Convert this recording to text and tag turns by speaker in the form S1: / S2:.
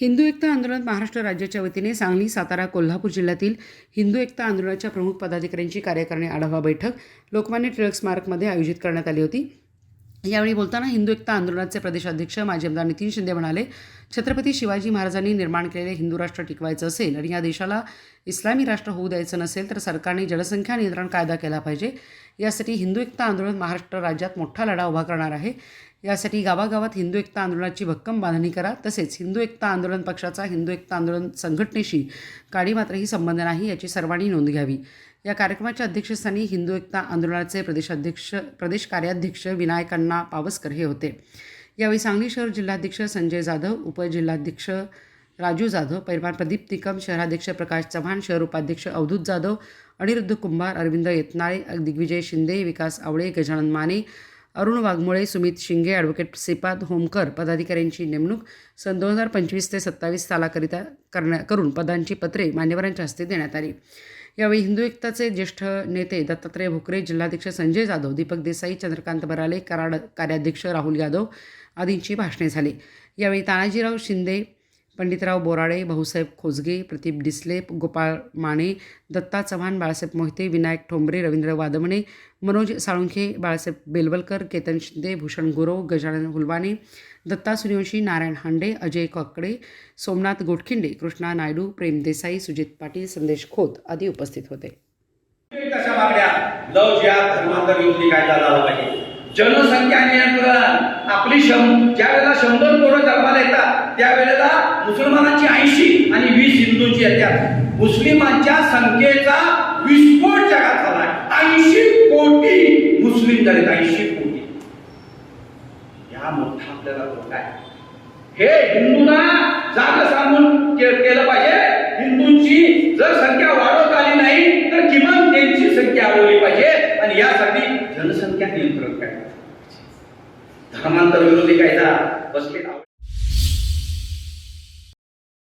S1: हिंदू एकता आंदोलन महाराष्ट्र राज्याच्या वतीने सांगली सातारा कोल्हापूर जिल्ह्यातील हिंदू एकता आंदोलनाच्या प्रमुख पदाधिकाऱ्यांची कार्यकारिणी आढावा बैठक लोकमान्य टिळक स्मारकमध्ये आयोजित करण्यात आली होती. यावेळी बोलताना हिंदू एकता आंदोलनाचे प्रदेशाध्यक्ष माजी आमदार नितीन शिंदे म्हणाले छत्रपती शिवाजी महाराजांनी निर्माण केलेले हिंदू राष्ट्र टिकवायचं असेल आणि या देशाला इस्लामी राष्ट्र होऊ द्यायचं नसेल तर सरकारने जनसंख्या नियंत्रण कायदा केला पाहिजे. यासाठी हिंदू एकता आंदोलन महाराष्ट्र राज्यात मोठा लढा उभा करणार आहे. यासाठी गावागावात हिंदू एकता आंदोलनाची भक्कम बांधणी करा. तसेच हिंदू एकता आंदोलन पक्षाचा हिंदू एकता आंदोलन संघटनेशी काडी मात्रही संबंध नाही याची सर्वांनी नोंद घ्यावी. या कार्यक्रमाच्या अध्यक्षस्थानी हिंदू एकता आंदोलनाचे प्रदेशाध्यक्ष प्रदेश कार्याध्यक्ष विनायकांना पावसकर हे होते. यावेळी सांगली शहर जिल्हाध्यक्ष संजय जाधव उपजिल्हाध्यक्ष राजू जाधव पैलवान प्रदीप तिकम शहराध्यक्ष प्रकाश चव्हाण शहर उपाध्यक्ष अवधूत जाधव अनिरुद्ध कुंभार अरविंद येतनाळे दिग्विजय शिंदे विकास आवळे गजानन माने अरुण वाघमोळे सुमित शिंगे ॲडव्होकेट श्रीपाद होमकर पदाधिकाऱ्यांची नेमणूक सन दोन हजार पंचवीस ते सत्तावीस सालाकरिता करण्या करून पदांची पत्रे मान्यवरांच्या हस्ते देण्यात आली. यावेळी हिंदू एकताचे ज्येष्ठ नेते दत्तात्रय भोकरे जिल्हाध्यक्ष संजय जाधव दीपक देसाई चंद्रकांत बराले कराड कार्याध्यक्ष राहुल यादव आदींची भाषणे झाली. यावेळी तानाजीराव शिंदे पंडितराव बोराडे भाऊसाहेब खोजगे प्रदीप डिसले गोपाळ माने दत्ता चव्हाण बाळासाहेब मोहिते विनायक ठोंबरे रवींद्र वादमणे मनोज साळुंखे बाळासाहेब बेलवलकर केतन शिंदे भूषण गुरव गजानन हुलवाने दत्ता सूर्यवंशी नारायण हांडे अजय काकडे सोमनाथ गोटखिंडे कृष्णा नायडू प्रेम देसाई सुजित पाटील संदेश खोत आदी उपस्थित होते.
S2: कशा मागण्या लव जनसंख्या नियंत्रण. आपली शं ज्या वेळेला शंभर पोरं जन्माला येतात त्यावेळेला मुसलमानांची ऐंशी आणि वीस हिंदूंची येतात मुस्लिमांच्या संख्येचा विस्फोट जगात झाला. ऐंशी कोटी मुस्लिम झालेत ऐंशी कोटी. या मोठा आपल्याला धोका आहे. हे हिंदूंना जाग सांगून के- केलं पाहिजे. हिंदूंची जर संख्या वाढवत आली नाही तर किमान त्यांची संख्या वाढवली पाहिजे. आणि यासाठी जनसंख्या नियंत्रण करायचं धर्मांतर विरोधी कायदा बसलेला